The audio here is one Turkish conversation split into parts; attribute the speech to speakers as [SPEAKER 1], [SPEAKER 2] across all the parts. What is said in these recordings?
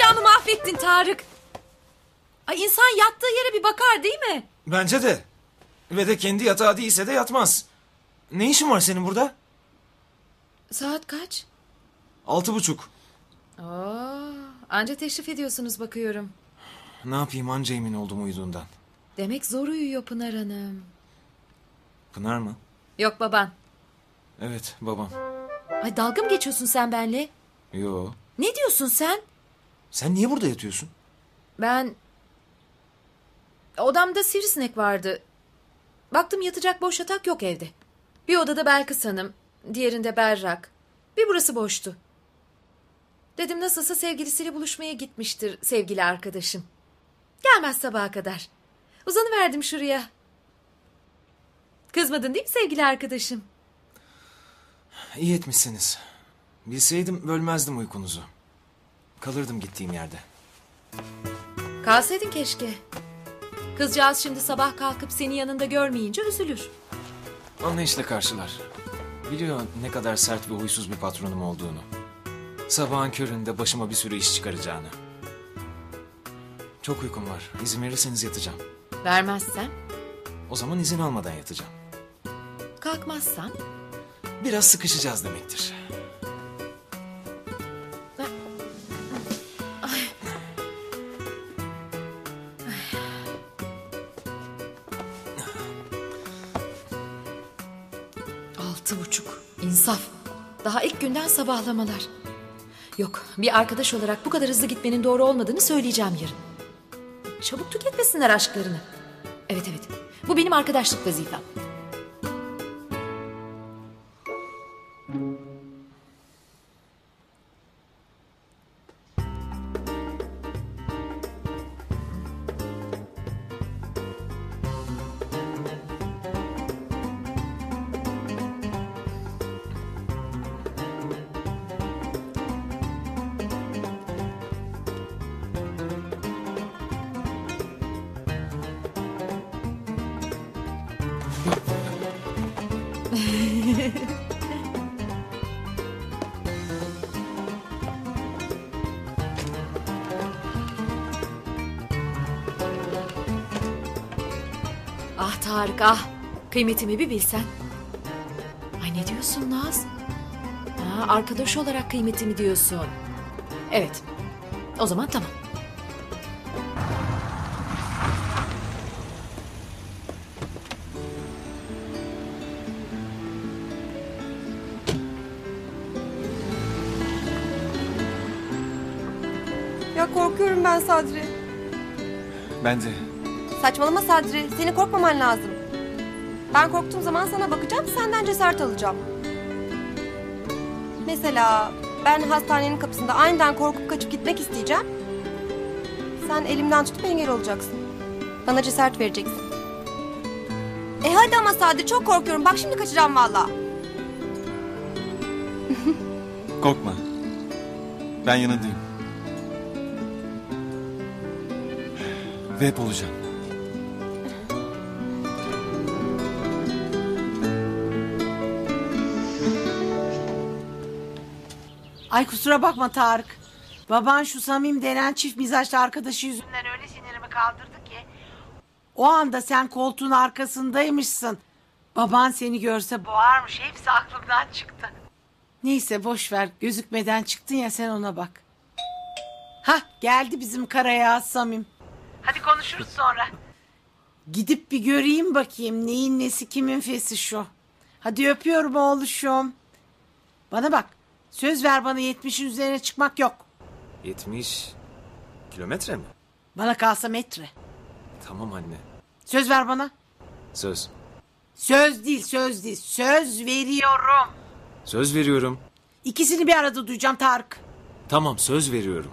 [SPEAKER 1] ettin Tarık. Ay insan yattığı yere bir bakar değil mi?
[SPEAKER 2] Bence de. Ve de kendi yatağı değilse de yatmaz. Ne işin var senin burada?
[SPEAKER 1] Saat kaç?
[SPEAKER 2] Altı buçuk.
[SPEAKER 1] Oo, anca teşrif ediyorsunuz bakıyorum.
[SPEAKER 2] Ne yapayım anca emin oldum uyuduğundan.
[SPEAKER 1] Demek zor uyuyor Pınar Hanım.
[SPEAKER 2] Pınar mı?
[SPEAKER 1] Yok baban.
[SPEAKER 2] Evet babam.
[SPEAKER 1] Ay dalga mı geçiyorsun sen benle?
[SPEAKER 2] Yo.
[SPEAKER 1] Ne diyorsun sen?
[SPEAKER 2] Sen niye burada yatıyorsun?
[SPEAKER 1] Ben... Odamda sivrisinek vardı. Baktım yatacak boş yatak yok evde. Bir odada Belkıs Hanım, diğerinde Berrak. Bir burası boştu. Dedim nasılsa sevgilisiyle buluşmaya gitmiştir sevgili arkadaşım. Gelmez sabaha kadar. Uzanıverdim şuraya. Kızmadın değil mi sevgili arkadaşım?
[SPEAKER 2] İyi etmişsiniz. Bilseydim bölmezdim uykunuzu. Kalırdım gittiğim yerde.
[SPEAKER 1] Kalsaydın keşke. Kızcağız şimdi sabah kalkıp seni yanında görmeyince üzülür.
[SPEAKER 2] Anlayışla karşılar. Biliyor ne kadar sert ve huysuz bir patronum olduğunu. Sabahın köründe başıma bir sürü iş çıkaracağını. Çok uykum var. İzin verirseniz yatacağım.
[SPEAKER 1] Vermezsen,
[SPEAKER 2] O zaman izin almadan yatacağım.
[SPEAKER 1] kalkmazsan
[SPEAKER 2] Biraz sıkışacağız demektir.
[SPEAKER 1] Altı buçuk. İnsaf. Daha ilk günden sabahlamalar. Yok, bir arkadaş olarak bu kadar hızlı gitmenin doğru olmadığını söyleyeceğim yarın. Çabuk tüketmesinler aşklarını. Evet evet, bu benim arkadaşlık vazifem. Ah Tarık ah, kıymetimi bir bilsen. Ay ne diyorsun Naz? Ha, arkadaş olarak kıymetimi diyorsun. Evet, o zaman tamam.
[SPEAKER 3] Ya korkuyorum ben Sadri.
[SPEAKER 2] Ben de.
[SPEAKER 3] Saçmalama Sadri. Senin korkmaman lazım. Ben korktuğum zaman sana bakacağım, senden cesaret alacağım. Mesela ben hastanenin kapısında aniden korkup kaçıp gitmek isteyeceğim. Sen elimden tutup engel olacaksın. Bana cesaret vereceksin. E hadi ama Sadri çok korkuyorum. Bak şimdi kaçacağım valla.
[SPEAKER 4] Korkma. Ben yanındayım. Ve hep olacağım.
[SPEAKER 5] Ay kusura bakma Tarık. Baban şu Samim denen çift mizaçlı arkadaşı yüzünden öyle sinirimi kaldırdı ki. O anda sen koltuğun arkasındaymışsın. Baban seni görse boğarmış. Hepsi aklımdan çıktı. Neyse boş ver. Gözükmeden çıktın ya sen ona bak. Hah geldi bizim karaya Samim. Hadi konuşuruz sonra. Gidip bir göreyim bakayım neyin nesi kimin fesi şu. Hadi öpüyorum oğluşum. Bana bak. Söz ver bana yetmişin üzerine çıkmak yok.
[SPEAKER 2] 70 kilometre mi?
[SPEAKER 5] Bana kalsa metre.
[SPEAKER 2] Tamam anne.
[SPEAKER 5] Söz ver bana.
[SPEAKER 2] Söz.
[SPEAKER 5] Söz değil söz değil. Söz veriyorum.
[SPEAKER 2] Söz veriyorum.
[SPEAKER 5] İkisini bir arada duyacağım Tarık.
[SPEAKER 2] Tamam söz veriyorum.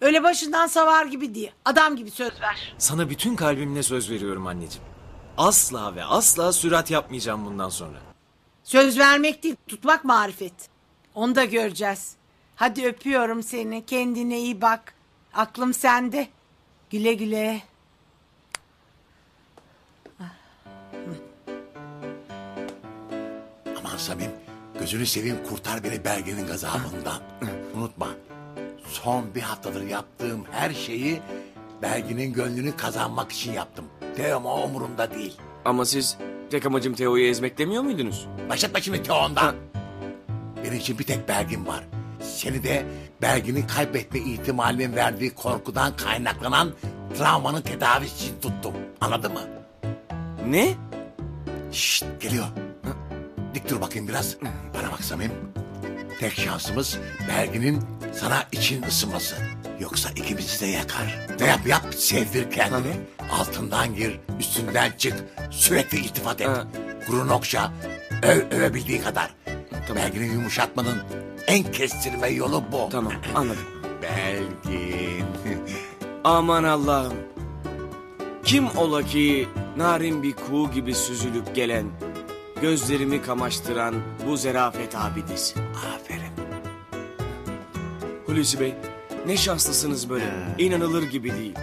[SPEAKER 5] Öyle başından savar gibi diye. Adam gibi söz ver.
[SPEAKER 2] Sana bütün kalbimle söz veriyorum anneciğim. Asla ve asla sürat yapmayacağım bundan sonra.
[SPEAKER 5] Söz vermek değil tutmak marifet. Onu da göreceğiz. Hadi öpüyorum seni. Kendine iyi bak. Aklım sende. Güle güle.
[SPEAKER 6] Aman Samim gözünü seveyim kurtar beni Belge'nin gazabından. Unutma. Son bir haftadır yaptığım her şeyi Belgin'in gönlünü kazanmak için yaptım. Teoma umurumda değil.
[SPEAKER 7] Ama siz tek amacım Teo'yu ezmek demiyor muydunuz?
[SPEAKER 6] Başlatma şimdi Teon'dan. Benim için bir tek Belgin var. Seni de Belgin'i kaybetme ihtimalinin verdiği korkudan kaynaklanan travmanın tedavisi için tuttum. Anladın mı?
[SPEAKER 7] Ne?
[SPEAKER 6] Şşt geliyor. Dik dur bakayım biraz. Bana bak Samim. Tek şansımız Belgin'in sana için ısınması. Yoksa ikimizi de yakar. Ne yap yap sevdir kendini. Altından gir, üstünden çık. Sürekli iltifat et.
[SPEAKER 7] Ha.
[SPEAKER 6] Gururunu okşa. Öv, övebildiği kadar.
[SPEAKER 7] Tamam.
[SPEAKER 6] Belgin'i yumuşatmanın en kestirme yolu bu.
[SPEAKER 7] Tamam anladım.
[SPEAKER 6] Belgin.
[SPEAKER 7] Aman Allah'ım. Kim ola ki narin bir kuğu gibi süzülüp gelen, gözlerimi kamaştıran bu zerafet abidesi.
[SPEAKER 6] Aferin.
[SPEAKER 7] Hulusi Bey, ne şanslısınız böyle. İnanılır gibi değil.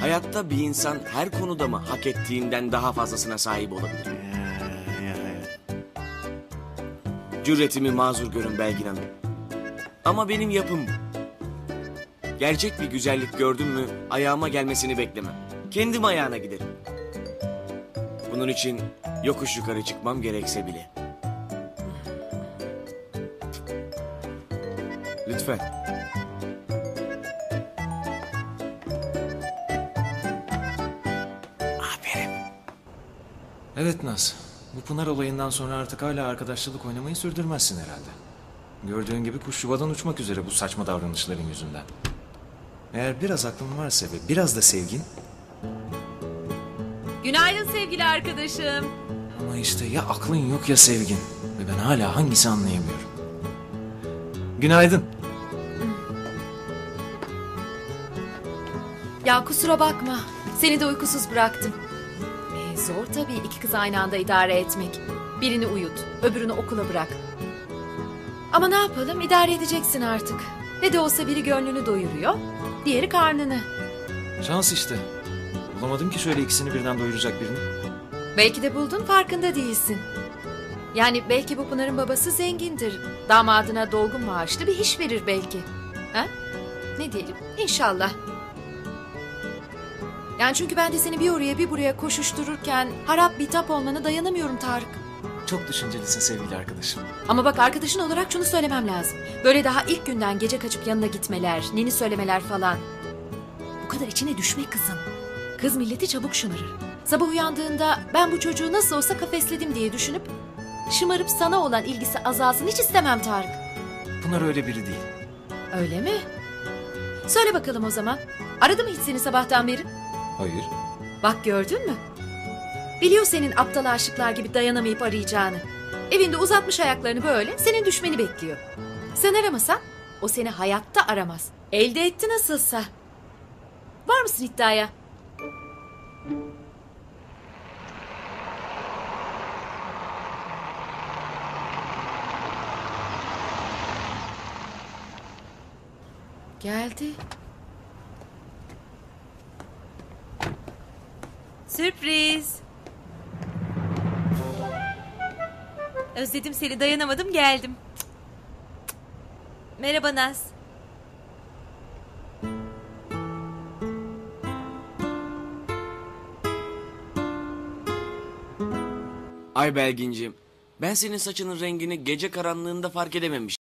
[SPEAKER 7] Hayatta bir insan her konuda mı hak ettiğinden daha fazlasına sahip olabilir? Cüretimi mazur görün Belgin Hanım. Ama benim yapım bu. Gerçek bir güzellik gördüm mü ayağıma gelmesini beklemem. Kendim ayağına giderim. Bunun için yokuş yukarı çıkmam gerekse bile. Lütfen.
[SPEAKER 6] Aferin.
[SPEAKER 2] Evet Naz. Bu Pınar olayından sonra artık hala arkadaşlık oynamayı sürdürmezsin herhalde. Gördüğün gibi kuş yuvadan uçmak üzere bu saçma davranışların yüzünden. Eğer biraz aklın varsa ve biraz da sevgin
[SPEAKER 1] Günaydın sevgili arkadaşım.
[SPEAKER 2] ama işte ya aklın yok ya sevgin ve ben hala hangisi anlayamıyorum. Günaydın.
[SPEAKER 1] Ya kusura bakma. Seni de uykusuz bıraktım. Zor tabii iki kız aynı anda idare etmek. Birini uyut, öbürünü okula bırak. Ama ne yapalım idare edeceksin artık. Ne de olsa biri gönlünü doyuruyor, diğeri karnını.
[SPEAKER 2] Şans işte. Bulamadım ki şöyle ikisini birden doyuracak birini.
[SPEAKER 1] Belki de buldun farkında değilsin. Yani belki bu Pınar'ın babası zengindir. Damadına dolgun maaşlı bir iş verir belki. Ha? Ne diyelim? İnşallah. Yani çünkü ben de seni bir oraya bir buraya koşuştururken harap bitap olmana dayanamıyorum Tarık.
[SPEAKER 2] Çok düşüncelisin sevgili arkadaşım.
[SPEAKER 1] Ama bak arkadaşın olarak şunu söylemem lazım. Böyle daha ilk günden gece kaçıp yanına gitmeler, nini söylemeler falan. Bu kadar içine düşme kızın. Kız milleti çabuk şımarır. Sabah uyandığında ben bu çocuğu nasıl olsa kafesledim diye düşünüp şımarıp sana olan ilgisi azalsın hiç istemem Tarık.
[SPEAKER 2] Pınar öyle biri değil.
[SPEAKER 1] Öyle mi? Söyle bakalım o zaman. Aradı mı hiç seni sabahtan beri?
[SPEAKER 2] Hayır.
[SPEAKER 1] Bak gördün mü? Biliyor senin aptal aşıklar gibi dayanamayıp arayacağını. Evinde uzatmış ayaklarını böyle senin düşmeni bekliyor. Sen aramasan o seni hayatta aramaz. Elde etti nasılsa. Var mısın iddiaya? Geldi.
[SPEAKER 8] Sürpriz. Özledim seni dayanamadım geldim. Merhaba Naz.
[SPEAKER 7] Ay Belginciğim, ben senin saçının rengini gece karanlığında fark edememiştim.